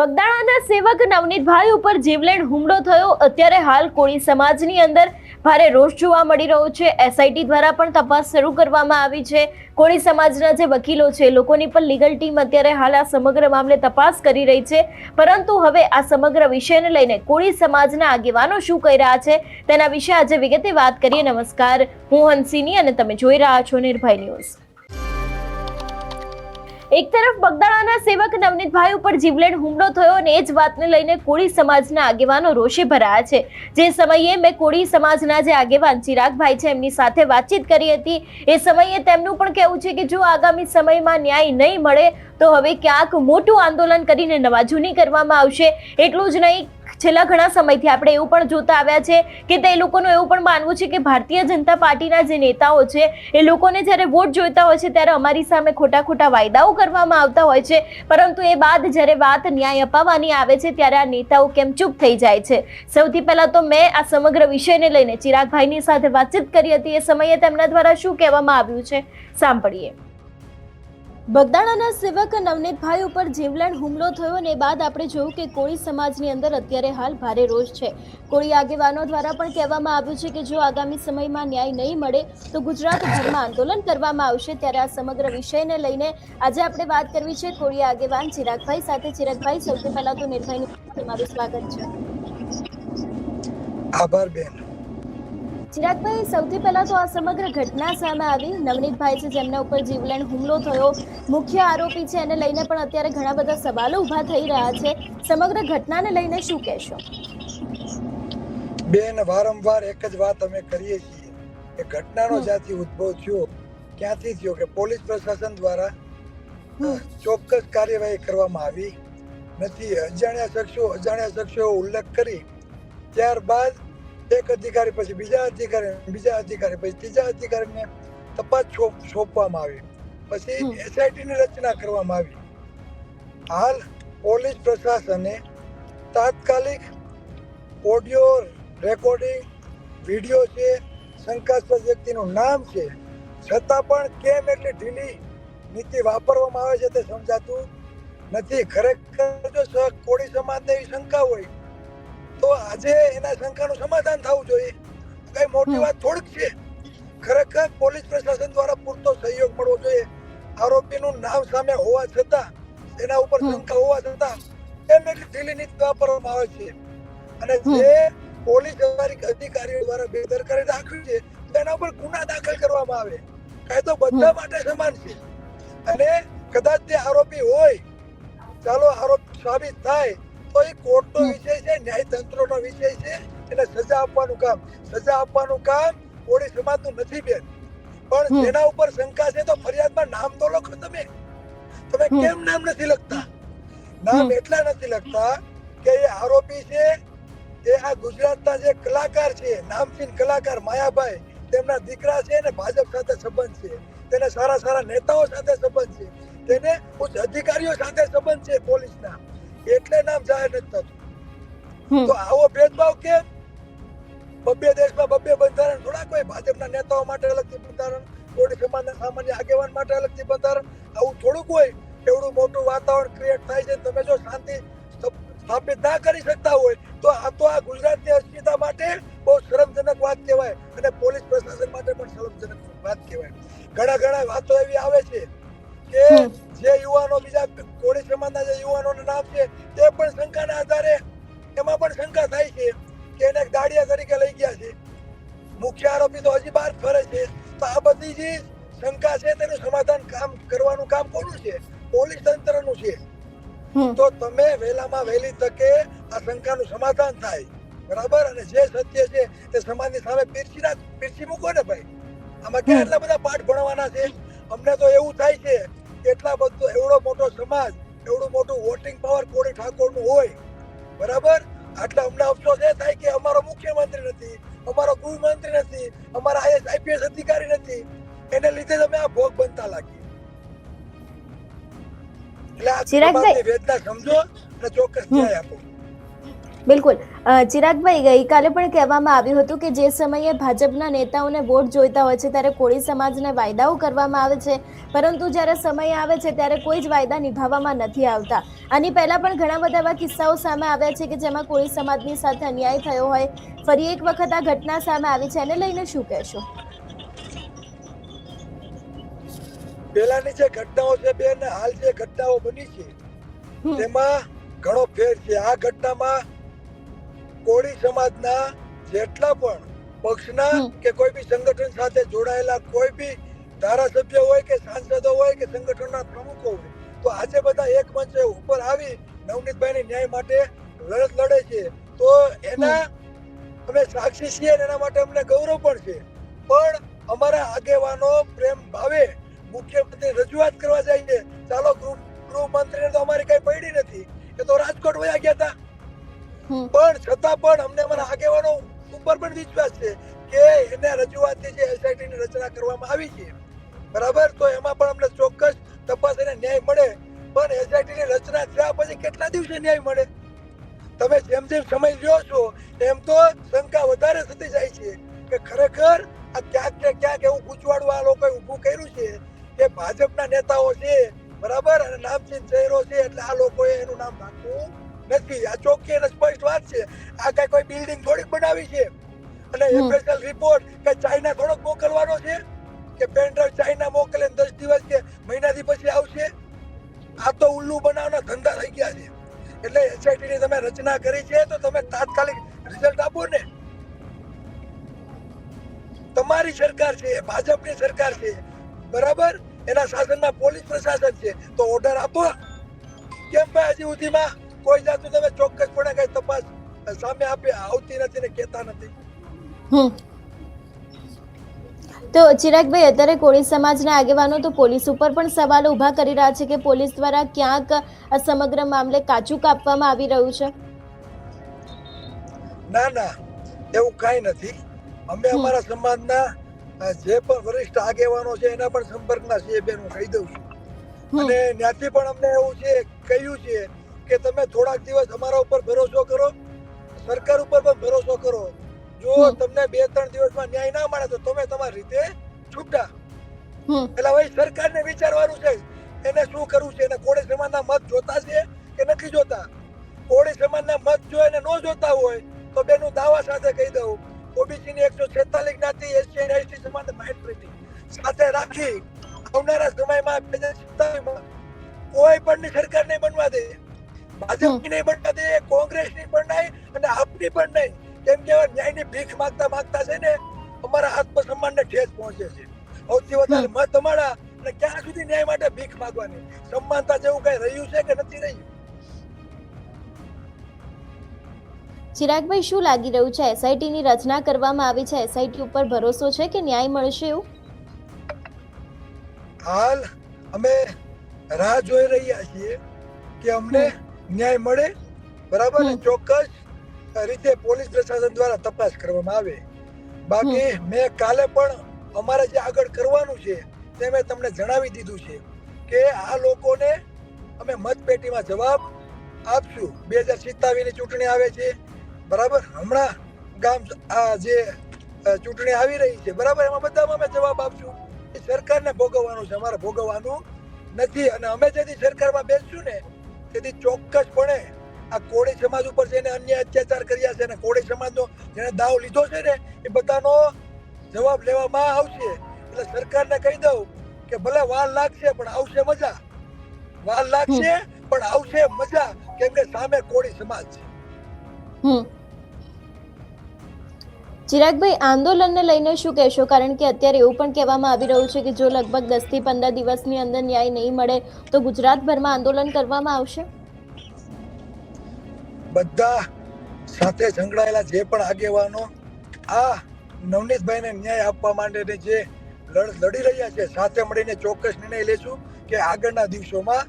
બગદાણાના સેવક નવનીતભાઈ ઉપર જીવલેણ હુમલો થયો. અત્યારે હાલ કોળી સમાજની અંદર ભારે રોષ જોવા મળી રહ્યો છે. એસઆઈટી દ્વારા પણ તપાસ શરૂ કરવામાં આવી છે. કોળી સમાજના જે વકીલો છે લોકોની પણ લીગલ ટીમ અત્યારે હાલ આ સમગ્ર મામલે તપાસ કરી રહી છે. પરંતુ હવે આ સમગ્ર વિષયને લઈને કોળી સમાજના આગેવાનો શું કહી રહ્યા છે, તેના વિશે આજે વિગતે વાત કરીએ. નમસ્કાર. હું હંસિની અને તમે જોઈ રહ્યા છો નિર્ભય ન્યૂઝ. એક તરફ બગદાણાના સેવક નવનીતભાઈ ઉપર જીવલેણ હુમલો થયો અને એ જ વાતને લઈને કોળી સમાજના આગેવાનો રોષે ભરાયા છે. જે સમયે મેં કોળી સમાજના જે આગેવાન ચિરાગભાઈ છે, એમની સાથે વાતચીત કરી હતી. એ સમયે તેમનું પણ કહેવું છે કે જો આગામી સમયમાં ન્યાય નહીં મળે, તો હવે ક્યાંક મોટું આંદોલન કરીને નવાજૂની કરવામાં આવશે. એટલું જ નહીં છેલ્લા ઘણા સમયથી આપણે એવું પણ જોતા આવ્યા છે કે તે લોકોનું એવું પણ માનવું છે કે ભારતીય જનતા પાર્ટીના જે નેતાઓ છે, એ લોકોને જ્યારે વોટ જોઈતા હોય છે, ત્યારે અમારી સામે ખોટા ખોટા વાયદાઓ કરવામાં આવતા હોય છે. પરંતુ એ બાદ જ્યારે વાત ન્યાય અપાવવાની આવે છે, ત્યારે આ નેતાઓ કેમ ચૂપ થઈ જાય છે? સૌથી પહેલાં તો મેં આ સમગ્ર વિષયને લઈને ચિરાગભાઈની સાથે વાતચીત કરી હતી. એ સમયે તેમના દ્વારા શું કહેવામાં આવ્યું છે? સાંભળીએ. બગદાણાના સેવક નવનીતભાઈ ઉપર જીવલેણ હુમલો થયો અને બાદ આપણે જોયું કે કોળી સમાજની અંદર અત્યારે હાલ ભારે રોષ છે. કોળી આગેવાનો દ્વારા પણ કહેવામાં આવ્યું છે કે જો આગામી સમયમાં ન્યાય નહીં મળે તો ગુજરાતભરમાં આંદોલન કરવામાં આવશે ત્યારે આ સમગ્ર વિષયને લઈને આજે આપણે વાત કરવી છે કોળી આગેવાન ચિરાગભાઈ સાથે. ચિરાગભાઈ, સૌથી પહેલાં તો નિર્ભયની તમારું સ્વાગત છે. આભાર બેન. ચિરાગભાઈ સૌથી પહેલા તો આ સમગ્ર ઘટના સામે આવી. નવનીતભાઈ છે જેમના ઉપર જીવલેણ હુમલો થયો. મુખ્ય આરોપી છે એને લઈને પણ અત્યારે ઘણા બધા સવાલો ઊભા થઈ રહ્યા છે. સમગ્ર ઘટનાને લઈને શું કહેશો? બેન વારંવાર એક જ વાત અમે કરીએ છીએ કે ઘટનાનો જ્યાંથી ઉદ્ભવ થયો ક્યાંથી થયો કે પોલીસ પ્રશાસન દ્વારા ચોક્કસ કાર્યવાહી કરવામાં આવી. નથી અજાણ્યા શખ્સો અજાણ્યા શખ્સો ઉલ્લેખ કરી. ત્યારબાદ એક અધિકારી પછી બીજા અધિકારી બીજા અધિકારી પછી ત્રીજા અધિકારીને તપાસ સોંપ- સોંપવામાં આવી. પછી એસઆઈટીની રચના કરવામાં આવી. હાલ પોલીસ પ્રશાસને તાત્કાલિક ઓડિયો રેકોર્ડિંગ વીડિયો છે શંકાસ્પદ વ્યક્તિનું નામ છે છતાં પણ કેમ એટલી ઢીલી નીતિ વાપરવામાં આવે છે તે સમજાતું નથી. ખરેખર જો કોળી સમાજને એવી શંકા હોય તો આજે એના શંકાનું સમાધાન થવું જોઈએ. કઈ મોટી વાત થોડીક છે. ખરેખર પોલીસ પ્રશાસન દ્વારા પૂરતો સહયોગ મળવો જોઈએ. આરોપીનું નામ સામે હોવા છતાં એના ઉપર. શંકા હોવા છતાં એમ એટલી ઢીલી નીતિ વાપરવામાં આવે છે. અને જે પોલીસ અધિકારી- અધિકારીઓ દ્વારા બેદરકારી દાખવી છે તેના ઉપર ગુના દાખલ કરવામાં આવે. કાયદો બધા માટે સમાન છે. અને કદાચ તે આરોપી હોય ચાલો આરોપ સાબિત થાય તો એ કોર્ટનો વિષય છે ન્યાયતંત્રનો વિષય છે એને સજા આપવાનું કામ. સજા આપવાનું કામ કોળી સમાજનું નથી બેન. પણ. જેના ઉપર શંકા છે તો ફરિયાદમાં નામ તો લખો તમે. તમે કેમ નામ નથી લખતા? નામ એટલા નથી લખતા કે એ આરોપી છે એ આ ગુજરાતના જે કલાકાર છે નામચીન કલાકાર માયાભાઈ તેમના દીકરા છે ને ભાજપ સાથે સંબંધ છે. તેને સારા સારા નેતાઓ સાથે સંબંધ છે. તેને ઉચ્ચ અધિકારીઓ સાથે સંબંધ છે પોલીસના એટલે નામ જાહેર નથી થતું. તો આવો ભેદભાવ કેમ? બબ્બે દેશમાં બબ્બે બંધારણ થોડા કોઈ ભાજપના નેતાઓ માટે અલગથી બંધારણ કોળી સમાજના સામાન્ય આગેવાન માટે અલગથી બંધારણ આવું થોડુંક હોય એવડું મોટું વાતાવરણ ક્રિએટ થાય છે. તમે જો શાંતિ સ્થાપિત ના કરી શકતા હોય તો આ તો આ ગુજરાતની અસ્મિતા માટે બહુ શરમજનક વાત કહેવાય અને પોલીસ પ્રશાસન માટે પણ શરમજનક વાત કહેવાય. ઘણા ઘણા વાતો એવી આવે છે કે જે યુવાનો બીજા કોળી સમાજના જે યુવાનોના નામ છે તે પણ શંકાના આધારે એમાં પણ શંકા થાય છે કે એને દાડિયા તરીકે લઈ ગયા છે. મુખ્ય આરોપી તો હજી બહાર ફરે છે. તો આ બધી જે શંકા છે તેનું સમાધાન કામ કરવાનું કામ કોનું છે? પોલીસ તંત્રનું છે. તો તમે વહેલામાં વહેલી તકે આ શંકાનું સમાધાન થાય. બરાબર? અને જે સત્ય છે તે સમાજની સામે પીરસી ના પીરસી મૂકો ને ભાઈ. આમાં ક્યાં. એટલા બધા પાઠ ભણવાના છે? અમને તો એવું થાય છે એટલા બધો એવડો મોટો સમાજ એવડું મોટું વોટિંગ પાવર કોળી ઠાકોરનું હોય બરાબર? આટલા અમને અફસોસ એ થાય કે અમારો મુખ્યમંત્રી નથી અમારો ગૃહમંત્રી નથી અમારા આઈએસ આઈપીએસ અધિકારી નથી. એને લીધે તમે આ ભોગ બનતા લાગી એટલે આ. વેદના સમજો અને ચોક્કસ ન્યાય આપો. બિલકુલ. ચિરાગભાઈ ગઈકાલે પણ કહેવામાં આવ્યું હતું કે જે સમયે ભાજપના નેતાઓને વોટ જોઈતા હોય છે ત્યારે કોળી સમાજને વાયદાઓ કરવામાં આવે છે. પરંતુ જ્યારે સમય આવે છે ત્યારે કોઈ જ વાયદા નિભાવવામાં નથી આવતા. આની પહેલાં પણ ઘણા બધા એવા કિસ્સાઓ સામે આવ્યા છે કે જેમાં કોળી સમાજની સાથે અન્યાય થયો હોય. ફરી એક વખત આ ઘટના સામે આવી છે એને લઈને શું કહેશો? પહેલાની જે ઘટનાઓ છે બેન હાલ જે ઘટનાઓ બની છે તેમાં ઘણો ફેર છે. આ ઘટનામાં કોળી સમાજના જેટલા પણ પક્ષના કે કોઈ બી સંગઠન સાથે જોડાયેલા કોઈ બી ધારાસભ્ય હોય કે સાંસદો હોય કે સંગઠનના પ્રમુખો હોય તો આજે બધા એક મંચે ઉપર આવી નવનીતભાઈની ન્યાય માટે લડત લડે છે. તો એના અમે સાક્ષી છીએ એના માટે અમને ગૌરવ પણ છે. પણ અમારા આગેવાનો પ્રેમ ભાવે મુખ્યમંત્રી રજૂઆત કરવા જાય છે. ચાલો ગૃહ ગૃહમંત્રીને તો અમારી કઈ પડી નથી. એ તો રાજકોટ વયા ગયા હતા. પણ છતાં પણ અમને અમારા આગેવાનો ઉપર પણ વિશ્વાસ છે કે એને રજૂઆતની જે એસઆઈટી ની રચના કરવામાં આવી છે. બરાબર? તો એમાં પણ અમને ચોક્કસ તપાસ અને ન્યાય મળે. પણ એસઆઈટી ની રચના થયા પછી કેટલા દિવસે ન્યાય મળે? તમે જેમ જેમ સમય લ્યો છો, એમ તો શંકા વધારે થતી જાય છે કે ખરેખર આ ક્યાંક ને ક્યાંક એવું ગૂંચવાડું આ લોકોએ ઊભું કર્યું છે કે ભાજપના નેતાઓ છે. બરાબર? અને નામચીન ચહેરો છે, એટલે આ લોકોએ એનું નામ રાખવું નથી આ ચોખ્ખી અને સ્પષ્ટ વાત છે. આ કઈ કોઈ બિલ્ડિંગ થોડીક બનાવી છે. અને. એફએસએલ રિપોર્ટ કે ચાઇના થોડોક મોકલવાનો છે કે પેન્ડ્રાઈવ ચાઇના મોકલે દસ દિવસ કે મહિનાથી પછી આવશે. આ તો ઉલ્લુ બનાવવાના ધંધા થઈ ગયા છે. એટલે એસઆઈટી ની તમે રચના કરી છે તો તમે તાત્કાલિક રિઝલ્ટ આપો ને. તમારી સરકાર છે ભાજપની સરકાર છે. બરાબર? એના શાસનમાં પોલીસ પ્રશાસન છે. તો ઓર્ડર આપો. કેમ ભાઈ હજી સુધીમાં? કોઈ જાતનું તમે ચોક્કસપણે કઈ તપાસ સામે આપે આવતી નથી ને કહેતા નથી. તો ચિરાગભાઈ અત્યારે કોળી સમાજના આગેવાનો તો પોલીસ ઉપર પણ સવાલો ઊભા કરી રહ્યા છે કે પોલીસ દ્વારા ક્યાંક આ સમગ્ર મામલે કાચું કાપવામાં આવી રહ્યું છે? ના ના. એવું કાંઈ નથી. અમે અમારા સમાજના જે પણ વરિષ્ઠ આગેવાનો છે એના પણ સંપર્કમાં છીએ બેન હું કહી દઉં છું. અને ત્યાંથી પણ અમને એવું છે કહ્યું છે કે તમે થોડાક દિવસ અમારા ઉપર ભરોસો કરો સરકાર ઉપર પણ ભરોસો કરો. જો તમને બે ત્રણ દિવસમાં ન્યાય ના મળે તો તમે તમારી રીતે છૂટા. એટલે હવે સરકારને વિચારવાનું ચિરાગભાઈ શું લાગી રહ્યું છે? એસઆઈટી ની રચના કરવામાં આવી છે. એસઆઈટી ઉપર ભરોસો છે કે ન્યાય મળશે એવું? હાલ અમે રાહ જોઈ રહ્યા છીએ કે અમને ન્યાય મળે બરાબર? ચોક્કસ રીતે પોલીસ પ્રશાસન દ્વારા તપાસ કરવામાં આવે. બાકી મેં કાલે પણ અમારે જે આગળ કરવાનું છે તે મેં તમને જણાવી દીધું છે કે આ લોકોને અમે મતપેટીમાં જવાબ આપશું. બે હજાર સિત્તાવીસની ચૂંટણી આવે છે બરાબર? હમણાં ગામ આ જે ચૂંટણી આવી રહી છે બરાબર? એમાં બધામાં અમે જવાબ આપશું. એ સરકારને ભોગવવાનું છે. અમારે ભોગવવાનું નથી. અને અમે જેથી સરકારમાં બેસશું ને તેથી ચોક્કસપણે આ કોળી સમાજ ઉપર જેને અન્ય અત્યાચાર કર્યા છે અને કોળી સમાજનો જેને દાવ લીધો છે ને એ બધાનો જવાબ લેવામાં આવશે. એટલે સરકારને કહી દઉં કે ભલે વાર લાગશે પણ આવશે મજા. વાર લાગશે પણ આવશે મજા. કેમ કે સામે કોળી સમાજ છે. હમ. ચિરાગભાઈ, આંદોલનને લઈને શું કહેશો? કારણ કે અત્યારે એવું પણ કહેવામાં આવી રહ્યું છે કે જો લગભગ દસથી પંદર દિવસની અંદર ન્યાય નહીં મળે, તો ગુજરાતભરમાં આંદોલન કરવામાં આવશે? બધા સાથે સંકળાયેલા જે પણ આગેવાનો, આ નવનીતભાઈને ન્યાય આપવા માટેની જે લડી રહ્યા છે, સાથે મળીને ચોક્કસ નિર્ણય લેશું કે આગળના દિવસોમાં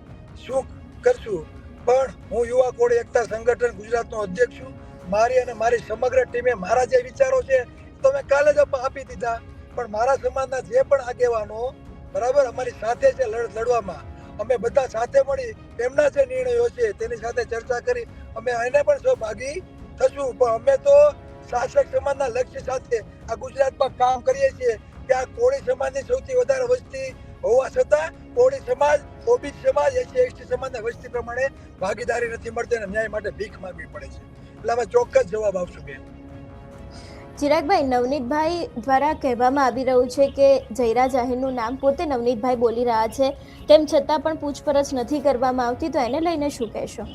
શું કરશું. પણ હું યુવા કોળી એકતા સંગઠન ગુજરાતનો અધ્યક્ષ છું. મારી અને મારી સમગ્ર ટીમે મારા જે વિચારો છે, તો મેં કાલે જ આપ- દીધા. પણ મારા સમાજના જે પણ આગેવાનો, બરાબર, અમારી સાથે છે લડ લડવામાં. અમે બધા સાથે મળી એમના જે નિર્ણયો છે, તેની સાથે ચર્ચા કરી. અમે એને પણ સહભાગી થશું. પણ અમે તો શાસક સમાજના લક્ષ્ય સાથે આ ગુજરાતમાં કામ કરીએ છીએ કે આ કોળી સમાજની સૌથી વધારે વસ્તી હોવા છતાં કોળી સમાજ ઓબીસી સમાજ એસી એસટી સમાજના વસ્તી પ્રમાણે ભાગીદારી નથી મળતી અને ન્યાય માટે ભીખ માંગવી પડે છે. એટલે અમે ચોક્કસ જવાબ આવશું બેન. ચિરાગભાઈ નવનીતભાઈ દ્વારા કહેવામાં આવી રહ્યું છે કે જયરા જાહેરનું નામ પોતે નવનીતભાઈ બોલી રહ્યા છે. તેમ છતાં પણ પૂછપરછ નથી કરવામાં આવતી તો એને લઈને શું કહેશો?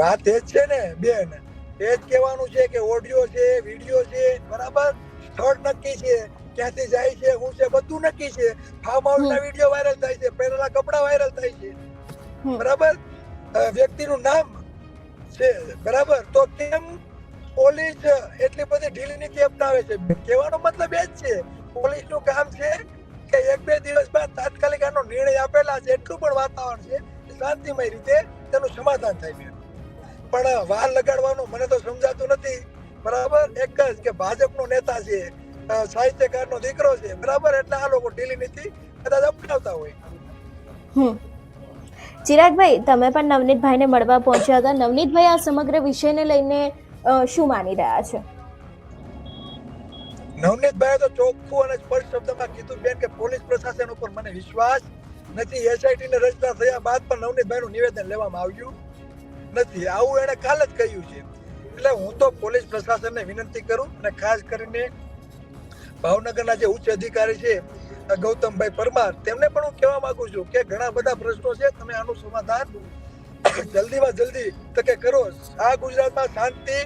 વાત એ જ છે ને બેન એ જ કહેવાનું છે કે ઓડિયો છે વીડિયો છે બરાબર? સ્થળ નક્કી છે ક્યાંથી જાય છે હું છે બધું નક્કી છે. ફાર્મ હાઉસ વિડિયો વાયરલ થાય છે પહેરેલા કપડા વાયરલ થાય છે. બરાબર? વ્યક્તિનું નામ બરાબર? તો કેમ પોલીસ એટલી બધી ઢીલી નીતિ અપનાવે છે? કહેવાનો મતલબ એ જ છે પોલીસનું કામ છે કે એક બે દિવસ બાદ તાત્કાલિક આનો નિર્ણય આપેલા છે, એટલું પણ વાતાવરણ છે શાંતિમય રીતે તેનું સમાધાન થાય છે પણ વાર લગાડવાનું મને તો સમજાતું નથી. બરાબર? એક જ કે ભાજપનો નેતા છે સાહિત્યકારનો દીકરો છે. બરાબર? એટલે આ લોકો ઢીલી નીતિ કદાચ અપનાવતા હોય. હમ. ચિરાગભાઈ, તમે પણ નવનીતભાઈને મળવા પહોંચ્યા હતા. નવનીતભાઈ, આ સમગ્ર વિષયને લઈને શું માની રહ્યા છે? નવનીતભાઈ તો ચોખ્ખું અને સ્પષ્ટ શબ્દમાં કીધું બેન કે પોલીસ પ્રશાસન ઉપર મને વિશ્વાસ નથી. એસઆઈટી ને રચના થયા બાદ પણ નવનીતભાઈ નું નિવેદન લેવામાં આવ્યું નથી. આવું એને કાલ જ કહ્યું છે. એટલે હું તો પોલીસ પ્રશાસનને વિનંતી કરું અને ખાસ કરીને ભાવનગરના જે ઉચ્ચ અધિકારી છે ગૌતમભાઈ પરમાર, તેમને પણ હું કહેવા માંગુ છું કે ઘણા બધા પ્રશ્નો છે, તમે આનું સમાધાન જલ્દીમાં જલ્દી તકે કરો. આ ગુજરાતમાં શાંતિ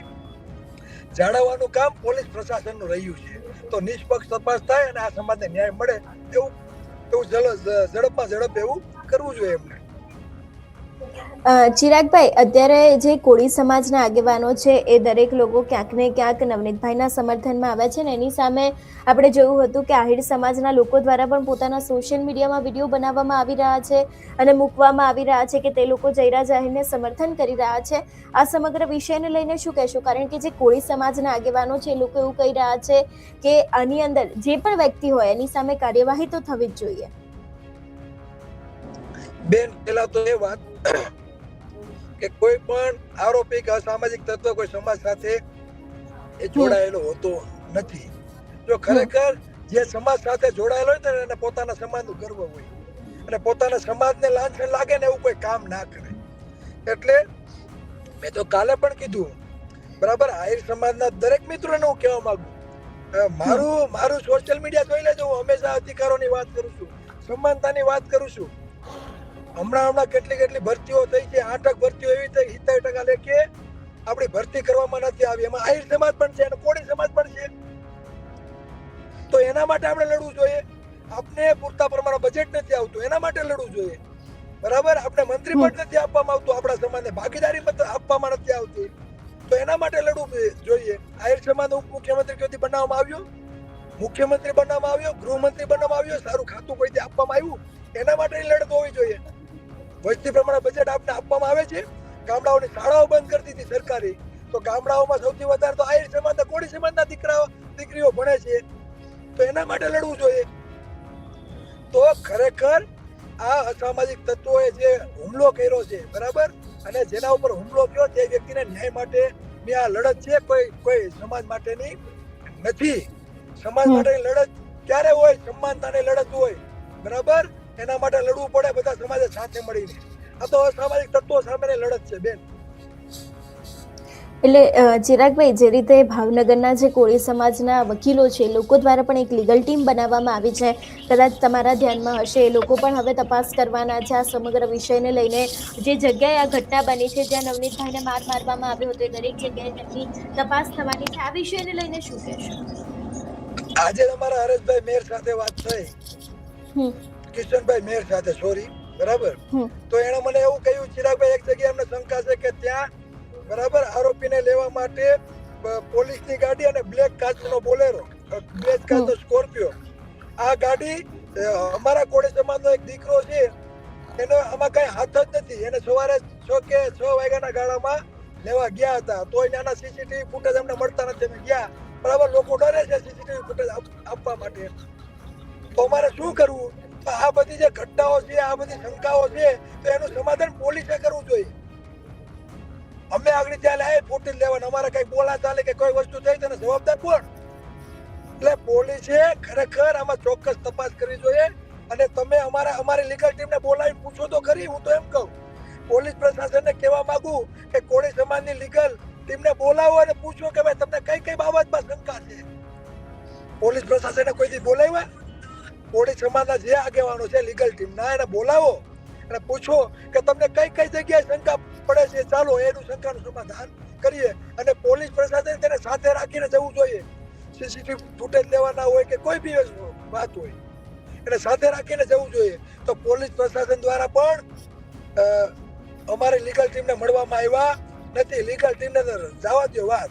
જાળવવાનું કામ પોલીસ પ્રશાસનનું રહ્યું છે. તો નિષ્પક્ષ તપાસ થાય અને આ સમાજને ન્યાય મળે એવું એવું ઝડપમાં ઝડપ એવું કરવું જોઈએ એમને. ચિરાગભાઈ, અત્યારે જે કોળી સમાજના આગેવાનો છે, એ દરેક લોકો ક્યાંક ને ક્યાંક નવનીતભાઈના સમર્થનમાં આવ્યા છે ને એની સામે આપણે જોયું હતું કે આહિર સમાજના લોકો દ્વારા પણ પોતાના સોશિયલ મીડિયામાં વીડિયો બનાવવામાં આવી રહ્યા છે અને મૂકવામાં આવી રહ્યા છે કે તે લોકો જયરા જાહેરને સમર્થન કરી રહ્યા છે. આ સમગ્ર વિષયને લઈને શું કહેશો? કારણ કે જે કોળી સમાજના આગેવાનો છે, એ લોકો એવું કહી રહ્યા છે કે આની અંદર જે પણ વ્યક્તિ હોય, એની સામે કાર્યવાહી તો થવી જ જોઈએ. બેન પેલા તો એ વાત કે કોઈ પણ આરોપી કે અસામાજિક તત્વ કોઈ સમાજ સાથે એ જોડાયેલો હોતો નથી. જો ખરેખર જે સમાજ સાથે જોડાયેલો હોય ને એને પોતાના સમાજનું ગર્વ હોય. અને પોતાના સમાજને લાંછન લાગે ને એવું કોઈ કામ ના કરે. એટલે મેં તો કાલે પણ કીધું, બરાબર, આહિર સમાજના દરેક મિત્રોને હું કહેવા માંગુ. મારું મારું સોશિયલ મીડિયા જોઈ લેજો, હું હંમેશા અધિકારોની વાત કરું છું, સમાનતાની વાત કરું છું. હમણાં હમણાં કેટલી કેટલી ભરતીઓ થઈ છે આઠક ભરતીઓ એવી થઈ સિત્તેર ટકા લેખે આપણી ભરતી કરવામાં નથી આવી. એમાં આહિર સમાજ પણ છે અને કોળી સમાજ પણ છે. તો એના માટે આપણે લડવું જોઈએ. આપને પૂરતા પ્રમાણમાં બજેટ નથી આવતું એના માટે લડવું જોઈએ. બરાબર? આપણે મંત્રી પણ નથી આપવામાં આવતું આપણા સમાજને ભાગીદારી પત્ર આપવામાં નથી આવતી. તો એના માટે લડવું જોઈએ આહિર સમાજ ઉપમુખ્યમંત્રી કયોથી બનાવવામાં આવ્યો? મુખ્યમંત્રી બનાવવામાં આવ્યો? ગૃહમંત્રી બનાવવામાં આવ્યો? સારું ખાતું કોઈથી આપવામાં આવ્યું? એના માટે જોઈએ વસ્તી પ્રમાણે બજેટ આપને આપવામાં આવે છે. ગામડાઓની શાળાઓ બંધ કરી દીધી સરકારી. તો ગામડાઓમાં સૌથી વધારે તો આયર સમાજ કોળી સમાજના દીકરાઓ દીકરીઓ ભણે છે. તો એના માટે લડવું જોઈએ. તો ખરેખર આ અસામાજિક તત્વોએ જે હુમલો કર્યો છે બરાબર? અને જેના ઉપર હુમલો કર્યો તે વ્યક્તિને ન્યાય માટે મેં આ લડત છે કોઈ કોઈ સમાજ માટેની નથી. સમાજ માટેની લડત ક્યારે હોય? સમાનતાની લડત હોય બરાબર? એના માટે લડવું પડે બધા સમાજે સાથે મળીને. આ તો અસામાજિક તત્વો સામેની લડત છે બેન. એટલે ચિરાગભાઈ જે રીતે ભાવનગરના જે કોળી સમાજના વકીલો છે લોકો દ્વારા પણ એક લીગલ ટીમ બનાવવામાં આવી છે. કદાચ તમારા ધ્યાનમાં હશે એ લોકો પણ હવે તપાસ કરવાના છે. આ સમગ્ર વિષયને લઈને જે જગ્યાએ આ ઘટના બની છે જ્યાં નવનીતભાઈને માર મારવામાં આવ્યો હતો એ દરેક જગ્યાએ તેમની તપાસ થવાની છે. આ વિષયને લઈને શું કહેશો? આજે અમારા હરેશભાઈ મેર સાથે વાત થઈ. કિશનભાઈ મેર સાથે સોરી બરાબર? તો એણે મને એવું કહ્યું ચિરાગભાઈ એક જગ્યાએ અમને શંકા છે કે ત્યાં બરાબર આરોપીને લેવા માટે પોલીસની ગાડી અને બ્લેક કાચનો બોલેરો બ્લેક કાચનો સ્કોર્પિયો. આ ગાડી અમારા કોળી સમાજનો એક દીકરો છે. એનો આમાં કઈ હાથ જ નથી. એને સવારે છ કે છ વાગ્યાના ગાળામાં લેવા ગયા હતા. તોય નાના સીસીટીવી ફૂટેજ અમને મળતા નથી. અમે ગયા. બરાબર લોકો ડરે છે સીસીટીવી ફૂટેજ આપવા માટે. તો અમારે શું કરવું? આ બધી જે ઘટનાઓ છે, આ બધી શંકાઓ છે, તો એનું સમાધાન પોલીસે કરવું જોઈએ. અમે આગળ ચાલે આ ફૂટી લેવાના. અમારે કઈ બોલા ચાલે કે કોઈ વસ્તુ થઈ તેને જવાબદાર કોણ? એટલે પોલીસે ખરેખર આમાં ચોક્કસ તપાસ કરવી જોઈએ. અને તમે અમારા અમારી લીગલ ટીમને બોલાવી પૂછો તો ખરી, હું તો એમ કહું. પોલીસ પ્રશાસનને કહેવા માંગુ કે કોળી સમાજની લીગલ ટીમને બોલાવો અને પૂછો કે ભાઈ, તમને કઈ કઈ બાબતમાં શંકા છે? પોલીસ પ્રશાસને કોઈ દી બોલાવ્યા? કોળી સમાજના જે આગેવાનો છે લીગલ ટીમના એને બોલાવો અને પૂછો કે તમને કઈ કઈ જગ્યાએ શંકા પડે છે, ચાલો એનું શંકાનું સમાધાન કરીએ અને પોલીસ પ્રશાસન તેને સાથે રાખીને જવું જોઈએ. સીસીટીવી ફૂટેજ લેવાના હોય કે કોઈ બી વાત હોય, એને સાથે રાખીને જવું જોઈએ. તો પોલીસ પ્રશાસન દ્વારા પણ અમારી લીગલ ટીમને મળવામાં આવ્યા નથી. લીગલ ટીમને જવા દો વાત.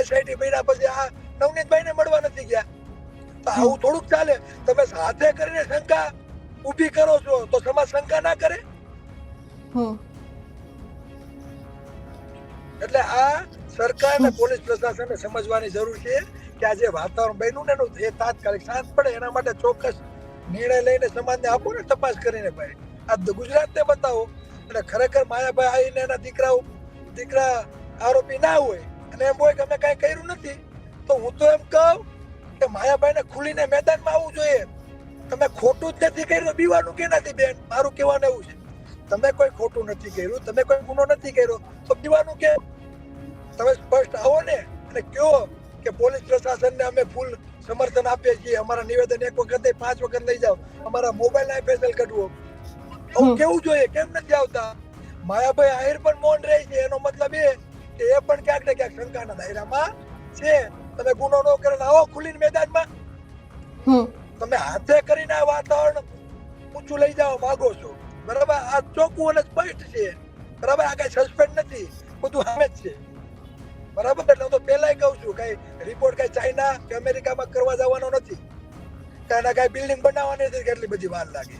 એસઆઈટી બન્યા પછી આ નવનીતભાઈને મળવા નથી ગયા. તો આવું થોડુંક ચાલે. તમે સાથે કરીને શંકા ઊભી કરો છો તો સમાજ શંકા ના કરે? એટલે આ સરકાર અને પોલીસ પ્રશાસનને સમજવાની જરૂર છે કે આ જે વાતાવરણ બન્યું ને એનું એ તાત્કાલિક શાંત પડે એના માટે ચોક્કસ નિર્ણય લઈને સમાજને આપો ને તપાસ કરીને ભાઈ. આ ગુજરાત ગુજરાતને બતાવો. અને ખરેખર માયાભાઈ આવીને એના દીકરાઓ દીકરા આરોપી ના હોય અને એમ હોય કે અમે કાંઈ કર્યું નથી તો હું તો એમ કહું કે માયાભાઈને ખુલીને મેદાનમાં આવવું જોઈએ. તમે ખોટું જ નથી કર્યું બીવાનું કે નથી બેન? મારું કહેવાનું એવું છે. તમે કોઈ ખોટું નથી કર્યું તમે કોઈ ગુનો નથી કર્યો તો બીવાનું કે? તમે સ્પષ્ટ આવો ને અને કહો કે પોલીસ પ્રશાસનને અમે ફૂલ સમર્થન આપીએ છીએ. અમારા નિવેદન એક વખત પાંચ વખત લઈ જાઓ. અમારા મોબાઈલ ના ફેસલ કાઢવો. આવું કેવું જોઈએ? કેમ નથી આવતા? માયાભાઈ આહિર પણ મૌન રહે છે. એનો મતલબ એ કે એ પણ ક્યાંક ને ક્યાંક શંકાના દાયરામાં છે. તમે ગુનો ન કરે આવો ખુલીને મેદાનમાં. તમે હાથે કરીને આ વાતાવરણ ઊંચું લઈ જાઓ માંગો છો. બરાબર? આ ચોખ્ખું અને સ્પષ્ટ છે. બરાબર? આ કઈ સસ્પેન્ડ નથી. બધું સામે જ છે. બરાબર? એટલે હું તો પહેલાય કહું છું કઈ રિપોર્ટ કઈ ચાઇના કે અમેરિકામાં કરવા જવાનો નથી. કે એના કઈ બિલ્ડિંગ બનાવવાની નથી કેટલી બધી વાર લાગે.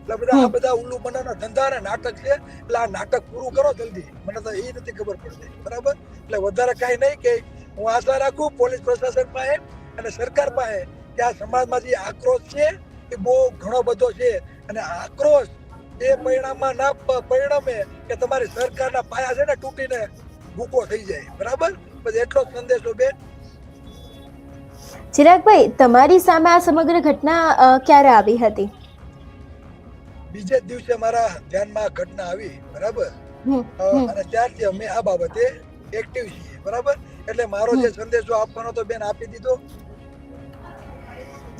એટલે બધા આ બધા ઉલ્લુ બનાવના ધંધા ને નાટક છે. એટલે આ નાટક પૂરું કરો જલ્દી. મને તો એ નથી ખબર પડતી. બરાબર? એટલે વધારે કાંઈ નહીં કે હું આશા રાખું પોલીસ પ્રશાસન પાસે અને સરકાર પાસે કે આ સમાજમાં જે આક્રોશ છે એ બહુ ઘણો બધો છે. અને આક્રોશ એ પરિણામમાં ના પરિણમે કે તમારી સરકારના પાયા છે ને તૂટીને ભૂકો થઈ જાય. બરાબર? પછી એટલો સંદેશો બેન. ચિરાગભાઈ તમારી સામે આ સમગ્ર ઘટના ક્યારે આવી હતી? બીજે દિવસે મારા ધ્યાનમાં ઘટના આવી. બરાબર? અને ત્યારથી અમે આ બાબતે એક્ટિવ છીએ. બરાબર? એટલે મારો જે સંદેશો આપવાનો તો બેન આપી દીધો.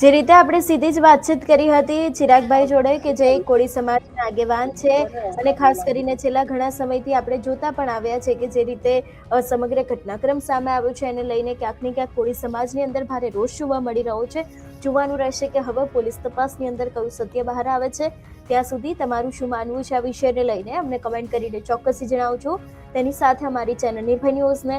જે રીતે આપણે સીધી જ વાતચીત કરી હતી ચિરાગભાઈ જોડે કે જે કોળી સમાજના આગેવાન છે અને ખાસ કરીને છેલ્લા ઘણા સમયથી આપણે જોતા પણ આવ્યા છે કે જે રીતે સમગ્ર ઘટનાક્રમ સામે આવ્યો છે એને લઈને ક્યાંક ને ક્યાંક કોળી સમાજની અંદર ભારે રોષ જોવા મળી રહ્યો છે. જોવાનું રહેશે કે હવે પોલીસ તપાસની અંદર કયું સત્ય બહાર આવે છે. ત્યાં સુધી તમારું શું માનવું છે આ વિષયને લઈને અમને કમેન્ટ કરીને ચોક્કસથી જણાવજો. તેની સાથે અમારી ચેનલ નિર્ભય ન્યૂઝને